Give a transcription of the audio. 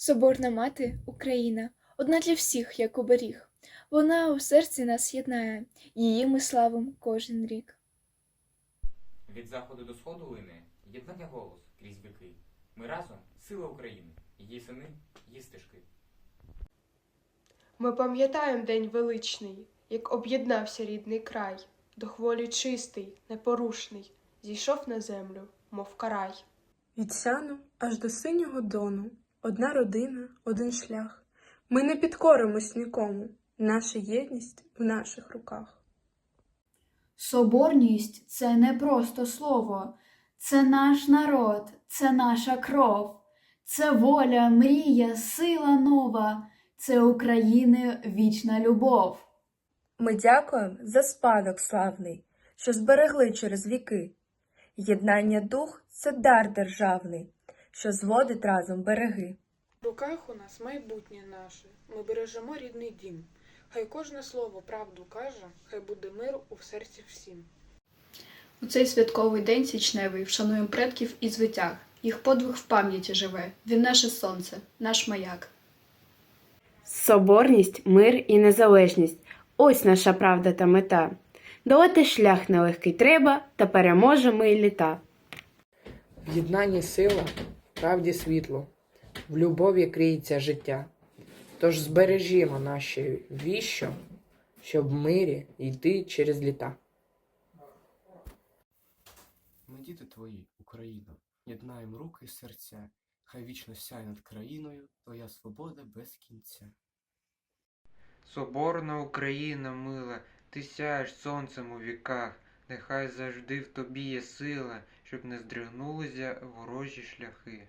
Соборна мати Україна, одна для всіх, як оберіг. Вона у серці нас єднає, її ми славим кожен рік. Від заходу до сходу лине єднання голос крізь віки. Ми разом сила України, її сини, її стежки. Ми пам'ятаємо день величний, як об'єднався рідний край, до хволі чистий, непорушний, зійшов на землю, мов карай. Від сяну аж до синього дону, одна родина, один шлях. Ми не підкоримось нікому, наша єдність в наших руках. Соборність це не просто слово, це наш народ, це наша кров, це воля, мрія, сила нова, це України вічна любов. Ми дякуємо за спадок славний, що зберегли через віки. Єднання дух це дар державний, що зводить разом береги. В руках у нас майбутнє наше. Ми бережемо рідний дім. Хай кожне слово правду каже, хай буде мир у серці всім. У цей святковий день січневий вшануємо предків і звитяг. Їх подвиг в пам'яті живе. Він наше сонце, наш маяк. Соборність, мир і незалежність ось наша правда та мета. Долати шлях нелегкий треба, та переможемо і літа. В єднанні сила, правді світло, в любові криється життя. Тож збережімо наші віщо, щоб в мирі йти через літа. Ми діти твої, Україно, єднаємо руки і серця, хай вічно сяє над країною твоя свобода без кінця. Соборна Україна мила, ти сяєш сонцем у віках, нехай завжди в тобі є сила, щоб не здригнулися ворожі шляхи.